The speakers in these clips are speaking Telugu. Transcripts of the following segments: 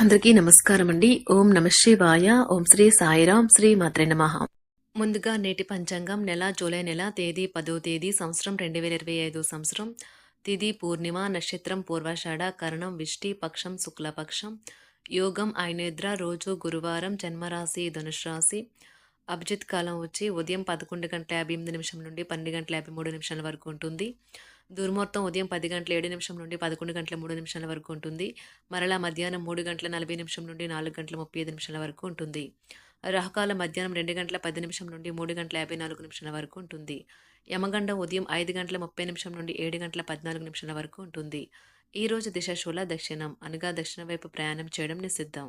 అందరికీ నమస్కారం అండి ఓం నమ శివాయ. ఓం శ్రీ సాయిరాం శ్రీ మాత్రే నమ. ముందుగా నేటి పంచాంగం నెల జూలై నెల తేదీ పదో తేదీ సంవత్సరం రెండు వేల ఇరవై ఐదు సంవత్సరం. తిథి పూర్ణిమ నక్షత్రం పూర్వాషాఢ కరణం విష్టి పక్షం శుక్లపక్షం. యోగం ఐనేద్ర రోజు గురువారం జన్మరాశి ధనుష్ రాశి అభిజిత్ కాలం వచ్చి ఉదయం పదకొండు గంటల యాభై ఎనిమిది నిమిషం నుండి పన్నెండు గంటల యాభై మూడు నిమిషాల వరకు ఉంటుంది. దుర్ముహూర్తం ఉదయం పది గంటల ఏడు నిమిషం నుండి పదకొండు గంటల మూడు నిమిషాల వరకు ఉంటుంది. మరలా మధ్యాహ్నం మూడు గంటల నలభై నిమిషం నుండి నాలుగు గంటల ముప్పై ఐదు నిమిషాల వరకు ఉంటుంది. రాహుకాలం మధ్యాహ్నం రెండు గంటల పది నిమిషం నుండి మూడు గంటల యాభై నాలుగు నిమిషాల వరకు ఉంటుంది. యమగండం ఉదయం ఐదు గంటల ముప్పై నిమిషం నుండి ఏడు గంటల పద్నాలుగు నిమిషాల వరకు ఉంటుంది. ఈ రోజు దిశ శూల దక్షిణం. అనగా దక్షిణ వైపు ప్రయాణం చేయడం నిషిద్ధం.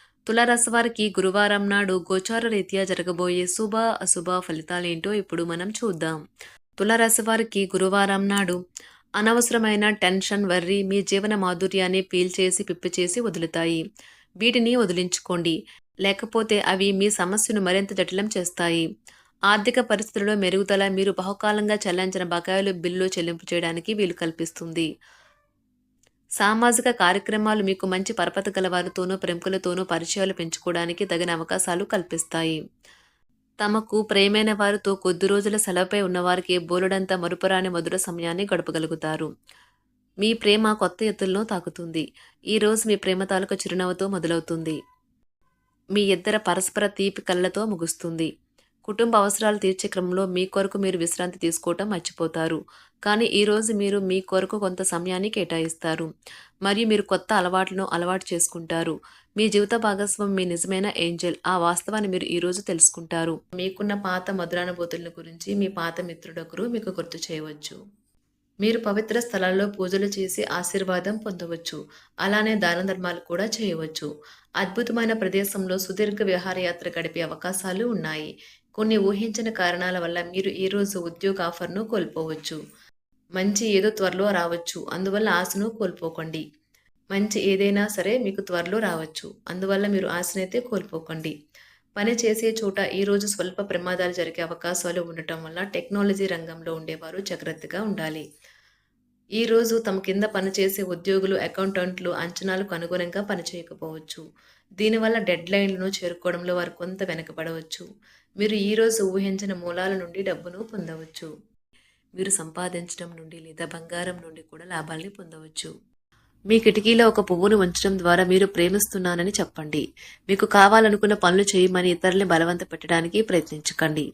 తులారాశి వారికి గురువారం నాడు గోచార రీత్యా జరగబోయే శుభ అశుభ ఫలితాలేంటో ఇప్పుడు మనం చూద్దాం. తులారాశి వారికి గురువారం నాడు అనవసరమైన టెన్షన్ వర్రి మీ జీవన మాధుర్యాన్ని పీల్చేసి పిప్పిచేసి వదులుతాయి. వీటిని వదిలించుకోండి. లేకపోతే అవి మీ సమస్యను మరింత జటిలం చేస్తాయి. ఆర్థిక పరిస్థితుల్లో మెరుగుదల మీరు బహుకాలంగా చెల్లించిన బకాయిలు బిల్లు చెల్లింపు చేయడానికి వీలు కల్పిస్తుంది. సామాజిక కార్యక్రమాలు మీకు మంచి పరపత గల వారితోనూ ప్రముఖులతోనూ పరిచయాలు పెంచుకోవడానికి తగిన అవకాశాలు కల్పిస్తాయి. తమకు ప్రేమైన వారితో కొద్ది రోజుల సెలవుపై ఉన్నవారికి బోలుడంత మరుపురాని మధుర సమయాన్ని గడపగలుగుతారు. మీ ప్రేమ కొత్త ఎత్తుల్లో తాకుతుంది. ఈ రోజు మీ ప్రేమ తాలూకు చిరునవ్వుతో మొదలవుతుంది. మీ ఇద్దర పరస్పర తీపి కళ్ళతో ముగుస్తుంది. కుటుంబ అవసరాలు తీర్చే క్రమంలో మీ కొరకు మీరు విశ్రాంతి తీసుకోవటం మర్చిపోతారు. కానీ ఈరోజు మీరు మీ కొరకు కొంత సమయాన్ని కేటాయిస్తారు. మరియు మీరు కొత్త అలవాట్లను అలవాటు చేసుకుంటారు. మీ జీవిత భాగస్వామి మీ నిజమైన ఏంజల్ ఆ వాస్తవాన్ని మీరు ఈరోజు తెలుసుకుంటారు. మీకున్న పాత మధురానుభూతుల గురించి మీ పాత మిత్రుడొకరు మీకు గుర్తు చేయవచ్చు. మీరు పవిత్ర స్థలాల్లో పూజలు చేసి ఆశీర్వాదం పొందవచ్చు. అలానే దాన ధర్మాలు కూడా చేయవచ్చు. అద్భుతమైన ప్రదేశంలో సుదీర్ఘ విహారయాత్ర గడిపే అవకాశాలు ఉన్నాయి. కొన్ని ఊహించిన కారణాల వల్ల మీరు ఈరోజు ఉద్యోగ ఆఫర్ను కోల్పోవచ్చు. మంచి ఏదో త్వరలో రావచ్చు. అందువల్ల ఆశను కోల్పోకండి. మంచి ఏదైనా సరే మీకు త్వరలో రావచ్చు. అందువల్ల మీరు ఆశనైతే కోల్పోకండి. పని చేసే చోట ఈరోజు స్వల్ప ప్రమాదాలు జరిగే అవకాశాలు ఉండటం వల్ల టెక్నాలజీ రంగంలో ఉండేవారు జాగ్రత్తగా ఉండాలి. ఈరోజు తమ కింద పనిచేసే ఉద్యోగులు అకౌంటెంట్లు అంచనాలకు అనుగుణంగా పనిచేయకపోవచ్చు. దీనివల్ల డెడ్ లైన్లను చేరుకోవడంలో వారు కొంత వెనకబడవచ్చు. మీరు ఈరోజు ఊహించిన మూలాల నుండి డబ్బును పొందవచ్చు. మీరు సంపాదించడం నుండి లేదా బంగారం నుండి కూడా లాభాల్ని పొందవచ్చు. మీ కిటికీలో ఒక పువ్వును ఉంచడం ద్వారా మీరు ప్రేమిస్తున్నానని చెప్పండి. మీకు కావాలనుకున్న పనులు చేయమని ఇతరుల్ని బలవంత పెట్టడానికి ప్రయత్నించకండి.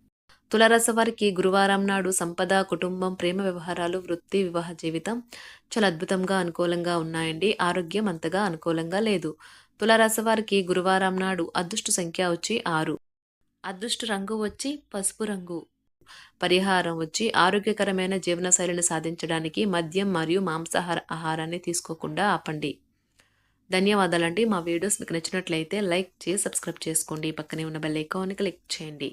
తులరస వారికి గురువారం నాడు సంపద కుటుంబం ప్రేమ వ్యవహారాలు వృత్తి వివాహ జీవితం చాలా అద్భుతంగా అనుకూలంగా ఉన్నాయండి. ఆరోగ్యం అంతగా అనుకూలంగా లేదు. తులరస వారికి గురువారం నాడు అదృష్ట సంఖ్య వచ్చి ఆరు. అదృష్ట రంగు వచ్చి పసుపు రంగు. పరిహారం వచ్చి ఆరోగ్యకరమైన జీవనశైలిని సాధించడానికి మద్యం మరియు మాంసాహార ఆహారాన్ని తీసుకోకుండా ఆపండి. ధన్యవాదాలండి. మా వీడియోస్ మీకు నచ్చినట్లయితే లైక్ చేసి సబ్స్క్రైబ్ చేసుకోండి. పక్కనే ఉన్న బెల్ ఐకాన్ని క్లిక్ చేయండి.